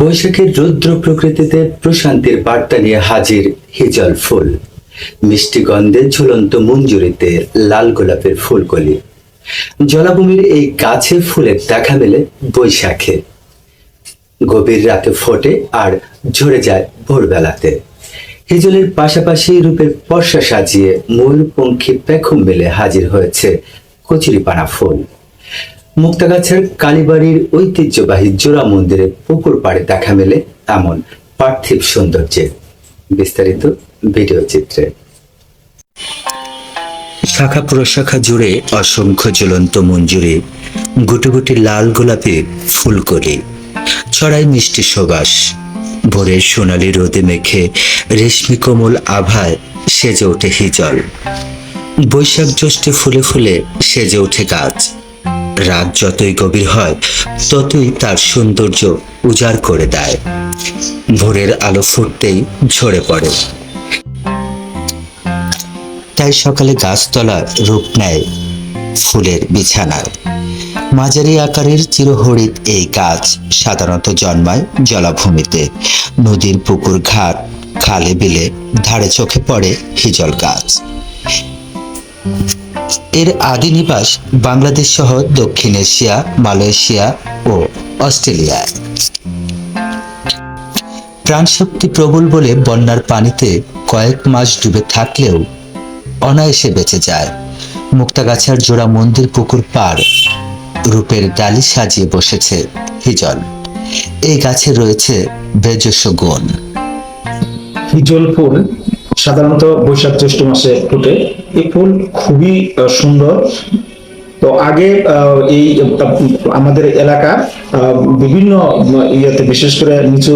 বৈশাখের রুদ্র প্রকৃতিতে প্রশান্তির বার্তা নিয়ে হাজির হিজল ফুল। মিষ্টি গন্ধে ঝুলন্ত মঞ্জুরিতে লাল গোলাপের ফুলকলি। জলাভূমির এই গাছে ফুলের দেখা মেলে বৈশাখে। গভীর রাতে ফোটে আর ঝরে যায় ভোরবেলাতে। হিজলের পাশাপাশি রূপের পর্ষা সাজিয়ে ময়ূরপঙ্খী পেখম মেলে হাজির হয়েছে কচুরিপানা ফুল। মুক্তাগাছার কালীবাড়ির ঐতিহ্যবাহী জোড়া মন্দিরে পুকুর পাড়ে দেখা মেলে এমন পার্থিব সৌন্দর্যে বিস্তারিত ভিডিও চিত্রে। শাখা প্রশাখা জুড়ে অসংখ্য জ্বলন্ত মঞ্জুরি, গুটি গুটি লাল গোলাপি ফুলকলি, ছড়াই মিষ্টি সুবাস, ভোরের সোনালি রোদে মেখে রেশমি কোমল আভায় সেজে ওঠে হিজল। বৈশাখ জ্যৈষ্ঠে ফুলে ফুলে সেজে ওঠে গাছ। রাত যতই গভীর হয়, ততই তার সৌন্দর্য উজাড় করে দেয়। ভোরের আলো ফুটতেই ঝরে পড়ে। তাই সকালে গাছতলা রূপ নেয় ফুলের বিছানায়। মাঝারি আকারের চিরহরিৎ এই গাছ সাধারণত জন্মায় জলাভূমিতে। নদীর পুকুর ঘাট, খালে বিলে, ধারে চোখে পড়ে হিজল গাছ। এর আদি নিবাস বাংলাদেশ সহ দক্ষিণ এশিয়া, মালয়েশিয়া ও অস্ট্রেলিয়ায় প্রাণশক্তি প্রবল বলে বন্যার পানিতে কয়েক মাস ডুবে থাকলেও অনায়াসে বেঁচে যায়। মুক্তাগাছার জোড়া মন্দির পুকুর পার রূপের ডালি সাজিয়ে বসেছে হিজল। এই গাছে রয়েছে বেজস্ব গুণ। হিজল ফুল সাধারণত বৈশাখ জ্যৈষ্ঠ মাসে ফুটে। এই ফুল খুবই সুন্দর। তো আগে এই আমাদের এলাকা বিভিন্ন ইয়েতে, বিশেষ করে নিচু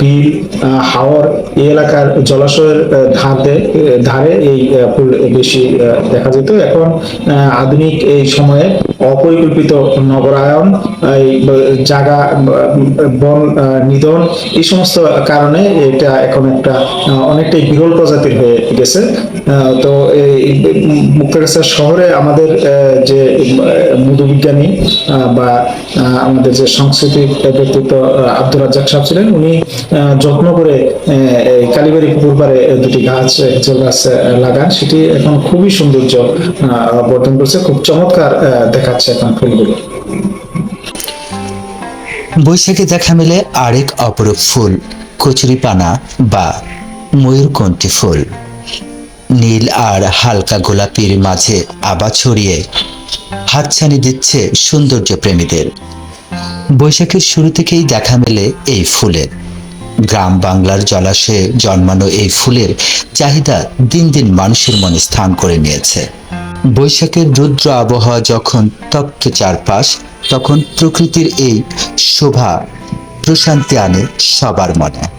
বিল হাওর, এই এলাকার জলাশয়ের ধারে ধারে এই ফুল বেশি দেখা যেত। এখন আধুনিক এই সময়ে অপরিকল্পিত নগরায়ন, এই জায়গা বন নিধন, এই সমস্ত কারণে এটা এখন একটা অনেকটাই বিরল প্রজাতির হয়ে গেছে। তো এই মুক্তাগাছা শহরে আমাদের যে মধু বিজ্ঞানী বা আমাদের যে সাংস্কৃতিক ব্যক্তিত্ব আহ, আব্দুর রাজ্জাক সাহেব ছিলেন উনি যত্ন করে কালীবাড়ি পুকুর পাড়ে দুটি গাছ হেঁচল গাছ লাগান। সেটি এখন খুবই সৌন্দর্য বর্ধন করছে। খুব চমৎকার দেখাচ্ছে এখন ফুলগুলো। বৈশাখে দেখা মেলে আরেক অপরূপ ফুল কচুরিপানা বা ময়ূরকণ্ঠী ফুল। নীল আর হালকা গোলাপির মাঝে আবা ছড়িয়ে হাতছানি দিচ্ছে সৌন্দর্য প্রেমীদের। বৈশাখের শুরু থেকেই দেখা মেলে এই ফুলের। গ্রাম বাংলার জলাশয়ে জন্মানো এই ফুলের চাহিদা দিন দিন মানুষের মনে স্থান করে নিয়েছে। বৈশাখের রুদ্র আবহাওয়া যখন তপ্ত চারপাশ, তখন প্রকৃতির এই শোভা প্রশান্তি আনে সবার মনে।